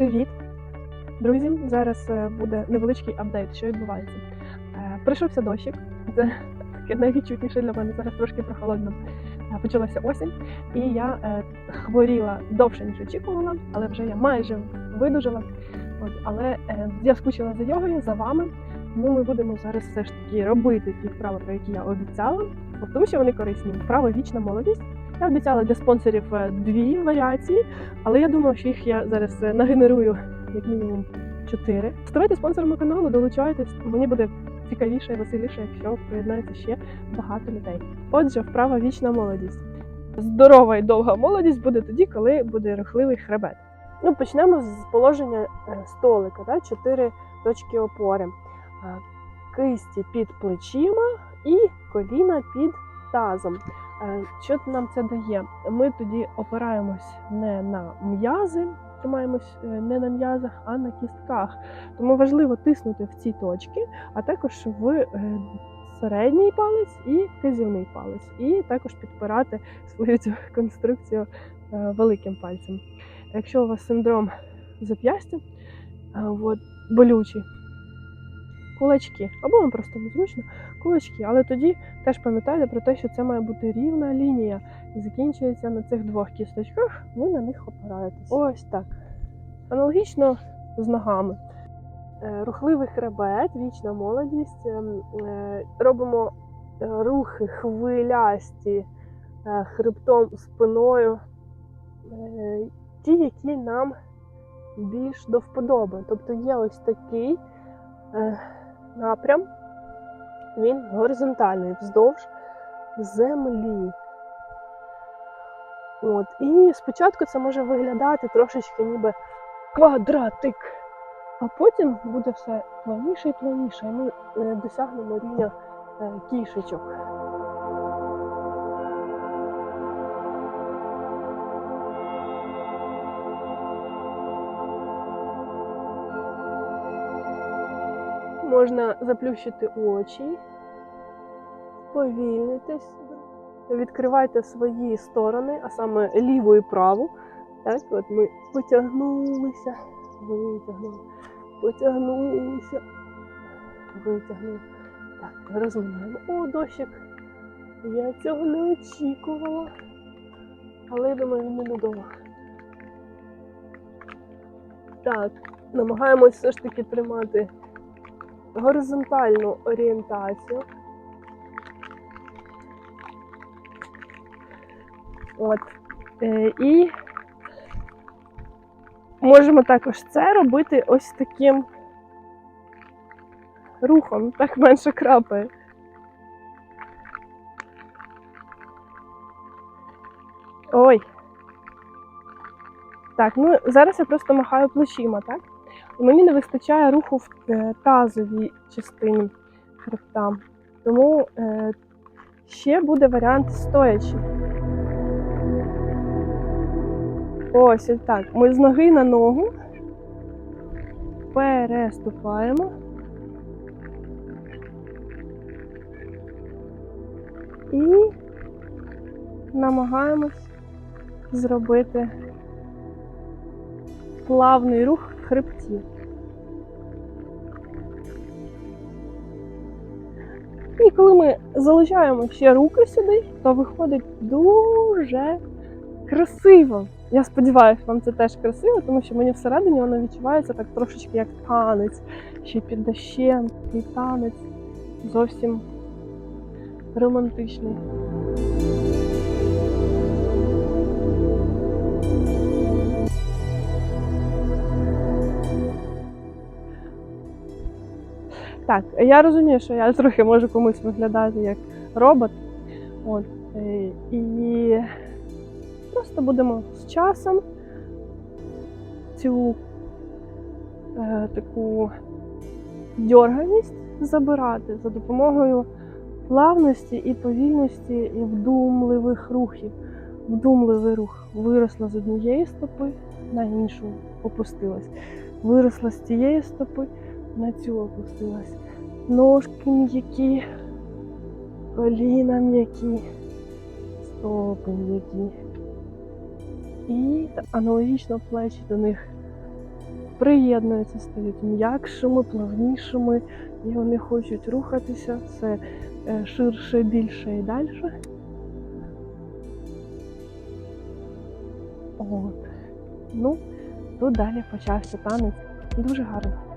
Привіт, друзі! Зараз е, буде невеличкий апдейт, що відбувається. Е, Прийшовся дощик. Це таке найвідчутніше для мене. Зараз трошки прохолодно. Е, Почалася осінь, і я хворіла довше, ніж очікувала, але вже я майже видужала. От, але я скучила за йогою, за вами. Тому ми будемо зараз все ж таки робити ті вправи, про які я обіцяла, тому що вони корисні. Вправи вічна молодість. Я обіцяла для спонсорів е, дві варіації, але я думаю, що їх я зараз е, нагенерую як мінімум чотири. Ставайте спонсорами каналу, долучайтесь. Мені буде цікавіше і веселіше, якщо приєднається ще багато людей. Отже, вправа вічна молодість. Здорова і довга молодість буде тоді, коли буде рухливий хребет. Ну, почнемо з положення е, столика, да? чотири точки опори. Кисті під плечима і коліна під тазом. Е, Що нам це дає? Ми тоді опираємось не на м'язи, тримаємось е, не на м'язах, а на кістках. Тому важливо тиснути в ці точки, а також в е, середній палець і вказівний палець, і також підпирати свою цю конструкцію великим пальцем. Якщо у вас синдром зап'ястя, болючий, кулачки, або вам просто незручно, кулачки, але тоді теж пам'ятайте про те, що це має бути рівна лінія і закінчується на цих двох кісточках, ви на них опираєтесь. Ось так. Аналогічно з ногами. Е, Рухливий хребет, вічна молодість. Ем, е, Робимо е, рухи хвилясті хребтом, спиною, ті, які нам більш до вподоби. Тобто є ось такий напрям, він горизонтальний, вздовж землі. От. І спочатку це може виглядати трошечки ніби квадратик, а потім буде все плавніше і плавніше, і ми е, досягнемо рівня е, кішечок. Можна заплющити очі, повільнитись, відкривайте свої сторони, а саме ліву і праву. Так, от ми потягнулися, витягнули, потягнулися, витягнули. Так, розминаємо. О, дощик. Я цього не очікувала. Але я думаю, він ненадовго. Так, намагаємось все ж таки тримати горизонтальну орієнтацію. От. Е, і можемо також це робити ось таким рухом, так менше крапає. Ой. Так, ну зараз я просто махаю плечима, так? І мені не вистачає руху в е, тазовій частині хребта. Тому е, ще буде варіант стоячи. Ось ось так. Ми з ноги на ногу переступаємо. І намагаємось зробити плавний рух в хребті. І коли ми залишаємо ще руки сюди, то виходить дуже красиво. Я сподіваюся, вам це теж красиво, тому що мені всередині воно відчувається так трошечки як танець, ще під дощем, такий танець зовсім романтичний. Так, я розумію, що я трохи можу комусь виглядати як робот. От, е, і просто будемо з часом цю е, таку дьорганість забирати за допомогою плавності і повільності і вдумливих рухів. Вдумливий рух виросла з однієї стопи на іншу опустилась. Виросла з цієї стопи на цю опустилась. Ножки м'які, коліна м'які, стопи м'які. І аналогічно плечі до них приєднуються, стають м'якшими, плавнішими, і вони хочуть рухатися все е, ширше, більше і далі. От. Ну, тут далі почався танець. Дуже гарно.